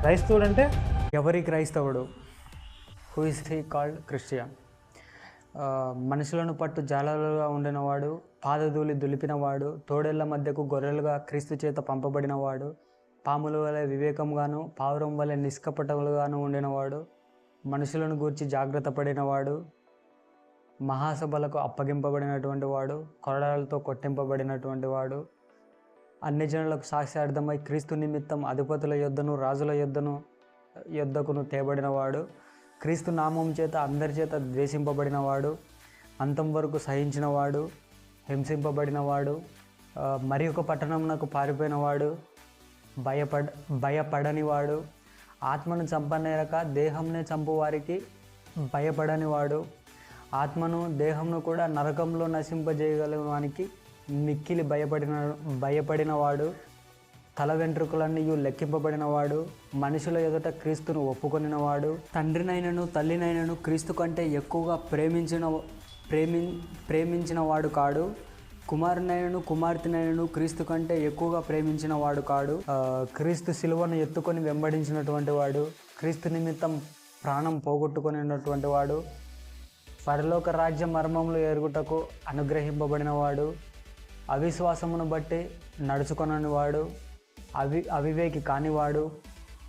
క్రైస్తవుడు అంటే ఎవరి క్రైస్తవుడు? Who is he called Christian మనుషులను పట్టు జాలలుగా ఉండినవాడు పాదధూళి దులిపినవాడు తోడేళ్ళ మధ్యకు గొర్రెలుగా క్రీస్తు చేత పంపబడినవాడు పాముల వలె వివేకంగాను పావురం వలె నిష్కపటములుగాను ఉండినవాడు మనుషులను గూర్చి జాగ్రత్త పడినవాడు మహాసభలకు అప్పగింపబడినటువంటి వాడు కొరడాలతో కొట్టింపబడినటువంటి వాడు అన్ని జనులకు సాక్ష్యార్థమై క్రీస్తు నిమిత్తం అధిపతుల యొద్దను రాజుల యొద్దను యొద్దకును తేబడినవాడు. క్రీస్తు నామం చేత అందరి చేత ద్వేషింపబడినవాడు. అంతం వరకు సహించినవాడు హింసింపబడినవాడు. మరి ఒక పట్టణంనకు పారిపోయినవాడు భయపడ భయపడనివాడు. ఆత్మను చంపనేరక దేహంనే చంపు వారికి భయపడనివాడు. ఆత్మను దేహంను కూడా నరకంలో నశింపజేయగలవానికి మిక్కిలి భయపడిన భయపడినవాడు తల వెంట్రుకలన్నీ లెక్కింపబడినవాడు మనుషుల ఎదుట క్రీస్తును ఒప్పుకొనినవాడు తండ్రినైనను తల్లినైనను క్రీస్తు కంటే ఎక్కువగా ప్రేమించిన ప్రేమి ప్రేమించిన వాడు కాడు. కుమారునైనను కుమార్తెనైనను క్రీస్తు కంటే ఎక్కువగా ప్రేమించిన వాడు కాడు క్రీస్తు శిలువను ఎత్తుకొని వెంబడించినటువంటి వాడు క్రీస్తు నిమిత్తం ప్రాణం పోగొట్టుకునేటువంటి వాడు పరలోక రాజ్య మర్మంలో ఎరుగుటకు అనుగ్రహింపబడిన వాడు అవిశ్వాసమును బట్టి నడుచుకొనని వాడు అవి అవివేకి కానివాడు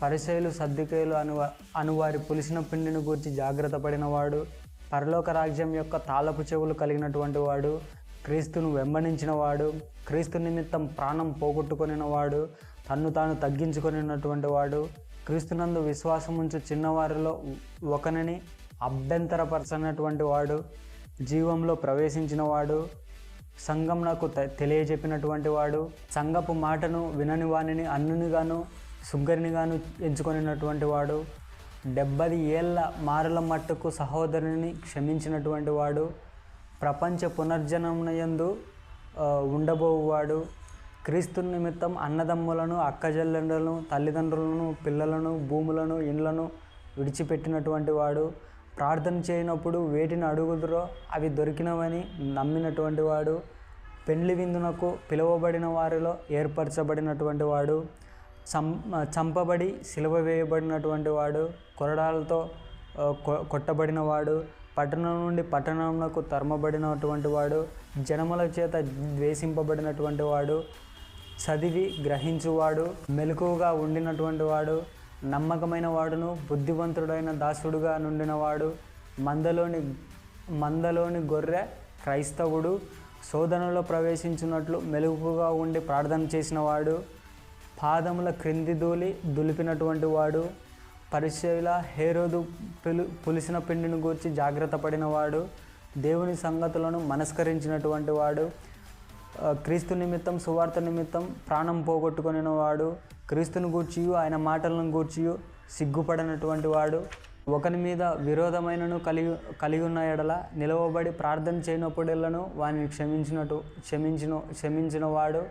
పరిశైలు సర్దికేలు అను అనువారి పులిసిన పిండిని గూర్చి జాగ్రత్త పడినవాడు పరలోక రాజ్యం యొక్క తాళపు చెవులు కలిగినటువంటి వాడు క్రీస్తును వెంబడించిన వాడు క్రీస్తు నిమిత్తం ప్రాణం పోగొట్టుకొనిన వాడు తన్ను తాను తగ్గించుకొనినటువంటి వాడు క్రీస్తునందు విశ్వాసముంచు చిన్నవారిలో ఒకనిని అభ్యంతరపరచనటువంటి వాడు జీవంలో ప్రవేశించిన వాడు సంఘం నాకు తె- తెలియజెప్పినటువంటి వాడు సంఘపు మాటను వినని వాణిని అన్నునిగాను సుగ్గరినిగాను ఎంచుకొనినటువంటి వాడు డెబ్బది ఏళ్ళ మారుల మట్టుకు సహోదరుని క్షమించినటువంటి వాడు ప్రపంచ పునర్జనమునందు ఆ, ఉండబోవువాడు క్రీస్తు నిమిత్తం అన్నదమ్ములను అక్కజల్లెండలను తల్లిదండ్రులను పిల్లలను భూములను ఇండ్లను విడిచిపెట్టినటువంటి వాడు ప్రార్థన చేయనప్పుడు వేటిని అడుగుదురో అవి దొరికినవని నమ్మినటువంటి వాడు పెండ్లి విందునకు పిలువబడిన వారిలో ఏర్పరచబడినటువంటి వాడు చం చంపబడి సిలువ వేయబడినటువంటి వాడు కొరడాలతో కొ- కొట్టబడినవాడు పట్టణం నుండి పట్టణంలో తరమబడినటువంటి వాడు జనముల చేత ద్వేషింపబడినటువంటి వాడు చదివి గ్రహించువాడు మెలకువగా ఉండినటువంటి వాడు నమ్మకమైన వాడును బుద్ధివంతుడైన దాసుడుగా నుండినవాడు మందలోని మందలోని గొర్రె క్రైస్తవుడు శోధనలో ప్రవేశించినట్లు మెలుగుగా ఉండి ప్రార్థన చేసినవాడు పాదముల క్రింది దూలి దులిపినటువంటి వాడు పరిశీల హేరోదు పిలు పులిసిన పిండిని గూర్చి జాగ్రత్త పడినవాడు దేవుని సంగతులను మనస్కరించినటువంటి వాడు క్రీస్తు నిమిత్తం సువార్త నిమిత్తం ప్రాణం పోగొట్టుకొనిన వాడు క్రీస్తుని గూర్చియు ఆయన మాటలను గూర్చియు సిగ్గుపడినటువంటి వాడు ఒకని మీద విరోధమైనను కలిగి కలిగి ఉన్న ఎడల నిలవబడి ప్రార్థన చేయనప్పుడెల్లను వాని క్షమించినట్టు క్షమించిన క్షమించిన వాడు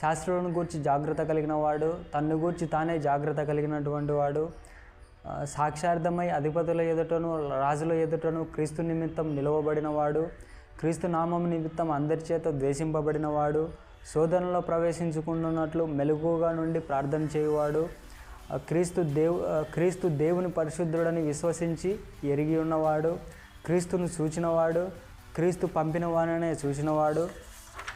శాస్త్రులను గూర్చి జాగ్రత్త కలిగిన వాడు తన్ను గూర్చి తానే జాగ్రత్త కలిగినటువంటి వాడు సాక్షార్థమై అధిపతుల ఎదుటను రాజుల ఎదుటను క్రీస్తు నిమిత్తం నిలవబడిన వాడు క్రీస్తు నామం నిమిత్తం అందరి చేత ద్వేషింపబడిన వాడు శోధనలో ప్రవేశించుకుంటున్నట్లు మెలుగుగా నుండి ప్రార్థన చేయువాడు క్రీస్తు దేవు క్రీస్తు దేవుని పరిశుద్ధుడని విశ్వసించి ఎరిగి ఉన్నవాడు క్రీస్తును చూచినవాడు క్రీస్తు పంపిన వాననే చూసినవాడు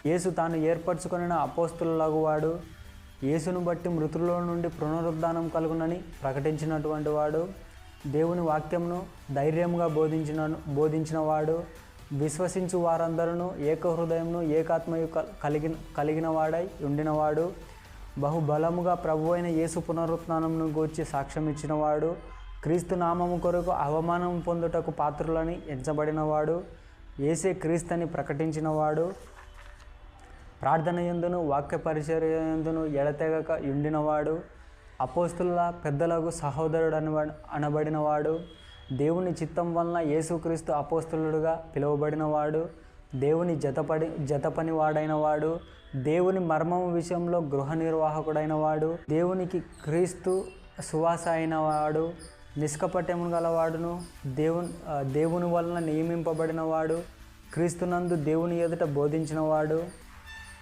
యేసు తాను ఏర్పరచుకున్న అపోస్తులగువాడు యేసును బట్టి మృతుల్లో నుండి పునరుద్ధానం కలుగునని ప్రకటించినటువంటి వాడు దేవుని వాక్యంను ధైర్యంగా బోధించిన బోధించినవాడు విశ్వసించు వారందరూ ఏకహృదయంను ఏకాత్మయు కల్- కలిగిన కలిగిన వాడై ఉండినవాడు. బహుబలముగా ప్రభు అయిన యేసు పునరుత్థానంను గూర్చి సాక్ష్యం ఇచ్చినవాడు క్రీస్తు నామము కొరకు అవమానం పొందుటకు పాత్రులని ఎంచబడినవాడు. ఏసే క్రీస్తుని ప్రకటించినవాడు. ప్రార్థన ఎందును వాక్య పరిచర్యందును ఎడతెగక ఉండినవాడు. అపోస్తుల పెద్దలకు సహోదరుడు అనబ అనబడినవాడు. దేవుని చిత్తం వలన యేసుక్రీస్తు అపోస్తులుడుగా పిలువబడినవాడు దేవుని జతపడి జతపని వాడైన వాడు దేవుని మర్మము విషయంలో గృహ నిర్వాహకుడైన వాడు దేవునికి క్రీస్తు సువాస అయిన వాడు నిష్కపట్యము గలవాడును దేవుని దేవుని వలన నియమింపబడిన వాడు క్రీస్తునందు దేవుని ఎదుట బోధించినవాడు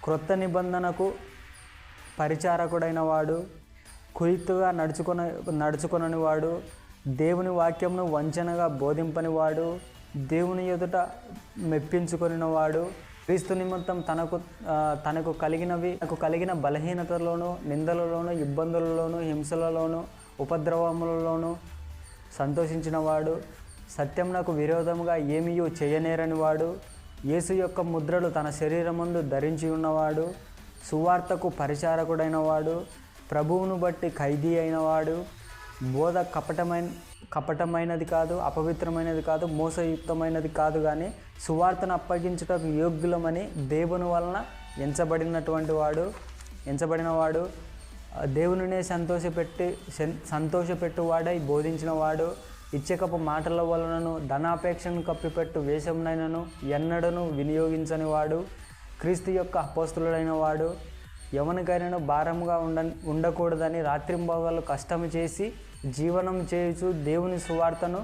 క్రొత్త నిబంధనకు పరిచారకుడైన వాడు కుయుక్తుగా నడుచుకొన నడుచుకొనని వాడు దేవుని వాక్యంను వంచనగా బోధింపనివాడు దేవుని ఎదుట మెప్పించుకునివాడు క్రీస్తు నిమిత్తం తనకు తనకు కలిగినవి తనకు కలిగిన బలహీనతలోను నిందలలోను ఇబ్బందులలోను హింసలలోను ఉపద్రవములలోను సంతోషించినవాడు సత్యం నాకు విరోధముగా ఏమీయూ చేయనేరని వాడు యేసు యొక్క ముద్రలు తన శరీరమందు ధరించి ఉన్నవాడు సువార్తకు పరిచారకుడైన వాడు ప్రభువును బట్టి ఖైదీ అయినవాడు బోధ కపటమైన కపటమైనది కాదు అపవిత్రమైనది కాదు మోసయుక్తమైనది కాదు కానీ సువార్తను అప్పగించుటకు యోగ్యులమని దేవుని వలన ఎంచబడినటువంటి వాడు ఎంచబడినవాడు దేవునినే సంతోషపెట్టి సంతోషపెట్టువాడై బోధించిన వాడు ఇచ్చకపు మాటల వలనను ధనాపేక్షను కప్పిపెట్టు వేషంనైనను ఎన్నడను వినియోగించని వాడు క్రీస్తు యొక్క అపోస్తులుడైన వాడు ఎవరికైనా భారంగా ఉండ ఉండకూడదని రాత్రింబగలు కష్టం చేసి జీవనం చేయుచు దేవుని సువార్తను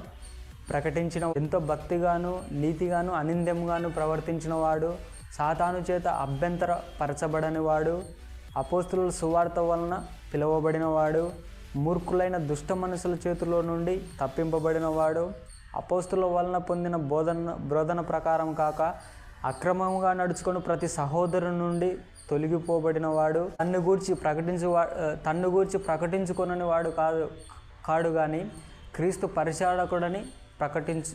ప్రకటించిన ఎంతో భక్తిగాను నీతిగాను అనింద్యంగాను ప్రవర్తించిన వాడు సాతాను చేత అభ్యంతర పరచబడని వాడు అపోస్తుల సువార్త వలన పిలువబడినవాడు మూర్ఖులైన దుష్ట మనుషుల చేతిలో నుండి తప్పింపబడినవాడు అపోస్తుల వలన పొందిన బోధన బోధన ప్రకారం కాక అక్రమంగా నడుచుకుని ప్రతి సహోదరు నుండి తొలగిపోబడిన వాడు తన్ను గూర్చి ప్రకటించు తన్ను గూర్చి ప్రకటించుకునని వాడు కాదు కాడు కానీ క్రీస్తు పరిచారకుడని ప్రకటించు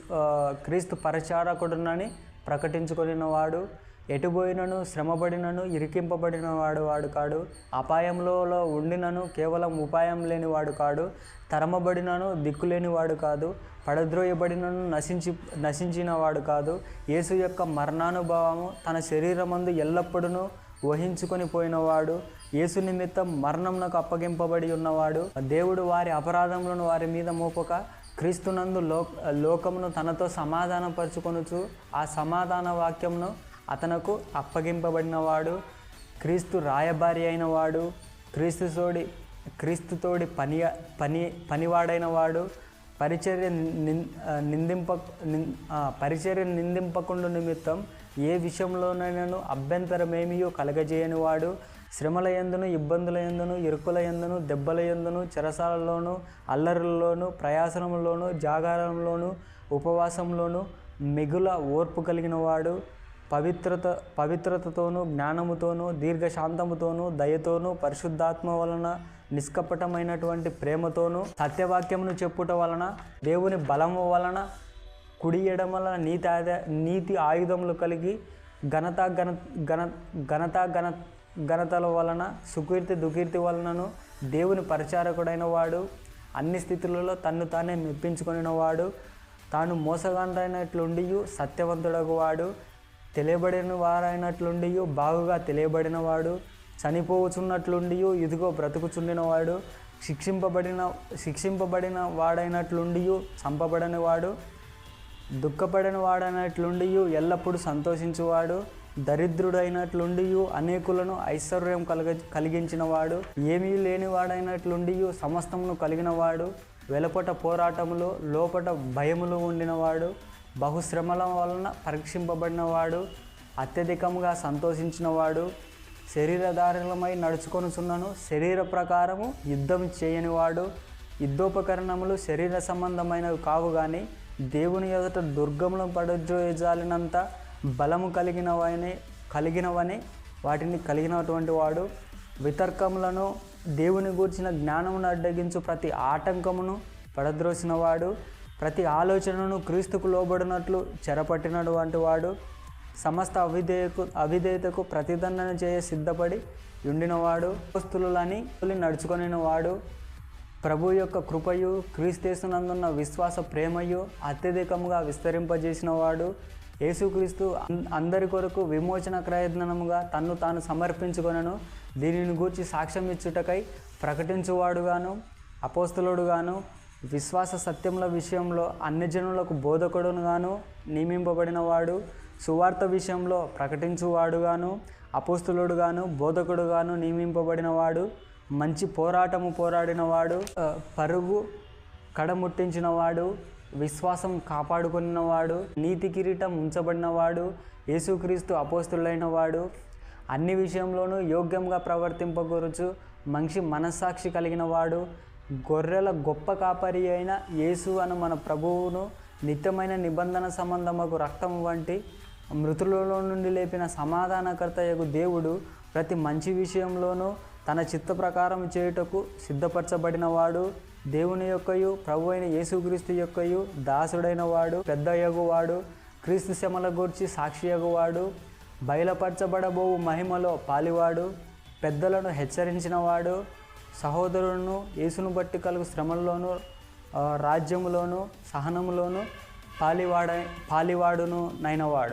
క్రీస్తు పరిచారకుడునని ప్రకటించుకొనిన వాడు ఎటుపోయినను శ్రమపడినను ఇరికింపబడిన వాడు వాడు కాడు. అపాయంలో ఉండినను కేవలం ఉపాయం లేని వాడు కాడు. తరమబడినను దిక్కులేని వాడు కాదు. పడద్రోయబడినను నశించి నశించిన వాడు కాదు. యేసు యొక్క మరణానుభవము తన శరీరమందు ఎల్లప్పుడూ వహించుకొని పోయినవాడు యేసు నిమిత్తం మరణంనకు అప్పగింపబడి ఉన్నవాడు దేవుడు వారి అపరాధములను వారి మీద మోపక క్రీస్తునందు లో లోకమును తనతో సమాధానపరుచుకొనుచు ఆ సమాధాన వాక్యమును అతనకు అప్పగింపబడినవాడు క్రీస్తు రాయబారి అయిన వాడు క్రీస్తు తోడి క్రీస్తుతోడి పని పని పనివాడైన వాడు పరిచర్య నిందింప పరిచర్య నిందింపకుండా నిమిత్తం ఏ విషయంలోనైనాను అభ్యంతరమేమియో కలగజేయని వాడు. శ్రమల ఎందును ఇబ్బందుల ఎందును ఇరుకుల ఎందును దెబ్బల ఎందును చెరసాలలోను అల్లరుల్లోను ప్రయాసనములోను జాగారంలోను ఉపవాసంలోను మిగుల ఓర్పు కలిగిన వాడు. పవిత్రత పవిత్రతతోనూ జ్ఞానముతోనూ దీర్ఘశాంతముతోనూ దయతోనూ పరిశుద్ధాత్మ వలన నిష్కపటమైనటువంటి ప్రేమతోనూ సత్యవాక్యమును చెప్పుట వలన దేవుని బలము వలన కుడి ఎడమల నీతి ఆద నీతి ఆయుధములు కలిగి ఘనత ఘన ఘన ఘనత ఘన ఘనతల వలన సుకీర్తి దుకీర్తి వలనను దేవుని పరిచారకుడైన వాడు అన్ని స్థితులలో తన్ను తానే మెప్పించుకొనిన వాడు తాను మోసగాండైనట్లుండి సత్యవంతుడగు వాడు తెలియబడిన వారైనట్లుండి బాగుగా తెలియబడినవాడు చనిపోవచున్నట్లుండి ఇదిగో బ్రతుకుచుండినవాడు శిక్షింపబడిన శిక్షింపబడిన వాడైనట్లుండి చంపబడని వాడు దుఃఖపడిన వాడైనట్లుండి ఎల్లప్పుడూ సంతోషించువాడు దరిద్రుడైనట్లుండి అనేకులను ఐశ్వర్యం కలగ కలిగించినవాడు ఏమీ లేనివాడైనట్లుండి సమస్తమును కలిగినవాడు వెలపట పోరాటములు లోపట భయములు ఉండినవాడు బహుశ్రమల వలన పరీక్షింపబడినవాడు అత్యధికంగా సంతోషించినవాడు శరీరధారులమై నడుచుకొనుచున్నను శరీర ప్రకారము యుద్ధం చేయనివాడు యుద్ధోపకరణములు శరీర సంబంధమైనవి కావు కానీ దేవుని ఎదుట దుర్గములను పడజోయజాలినంత బలము కలిగినవని కలిగినవని వాటిని కలిగినటువంటి వాడు వితర్కములను దేవుని గూర్చిన జ్ఞానమును అడ్డగించు ప్రతి ఆటంకమును పడద్రోసినవాడు ప్రతి ఆలోచనను క్రీస్తుకు లోబడినట్లు చెరపట్టినటువంటి వాడు సమస్త అవిధేయకు అవిధేయతకు ప్రతిదండన చేయ సిద్ధపడి ఉండినవాడు వస్తువులని నడుచుకొని వాడు. ప్రభు యొక్క కృపయు క్రీస్తునందున్న విశ్వాస ప్రేమయు అత్యధికంగా విస్తరింపజేసిన వాడు యేసుక్రీస్తు అందరి కొరకు విమోచన ప్రయత్నముగా తన్ను తాను సమర్పించుకొనను. దీనిని గూర్చి సాక్ష్యం ఇచ్చుటకై ప్రకటించువాడుగాను అపోస్తులుడుగాను విశ్వాస సత్యముల విషయంలో అన్ని జనులకు బోధకుడుగాను నియమింపబడినవాడు సువార్త విషయంలో ప్రకటించువాడుగాను అపోస్తులుడుగాను బోధకుడుగాను నియమింపబడినవాడు మంచి పోరాటము పోరాడినవాడు పరుగు కడముట్టించినవాడు విశ్వాసం కాపాడుకున్నవాడు నీతి కిరీటం ఉంచబడినవాడు యేసుక్రీస్తు అపోస్తులైన వాడు అన్ని విషయంలోనూ యోగ్యంగా ప్రవర్తింపగొరుచు మంచి మనస్సాక్షి కలిగిన వాడు గొర్రెల గొప్ప కాపరి అయిన యేసు అను మన ప్రభువును నిత్యమైన నిబంధన సంబంధముకు రక్తం వంటి మృతులలో నుండి లేపిన సమాధానకర్తయగు దేవుడు ప్రతి మంచి విషయంలోనూ తన చిత్త ప్రకారం చేయుటకు సిద్ధపరచబడిన వాడు దేవుని యొక్కయు ప్రభు అయిన యేసుక్రీస్తు యొక్కయు దాసుడైన వాడు పెద్దయగువాడు క్రీస్తు శమల గూర్చి సాక్షియగువాడు బయలుపరచబడబోవు మహిమలో పాలివాడు పెద్దలను హెచ్చరించినవాడు సహోదరులను యేసును బట్టి కలుగు శ్రమల్లోనూ రాజ్యములోను సహనములోను పాలివాడ పాలివాడును నైనవాడు.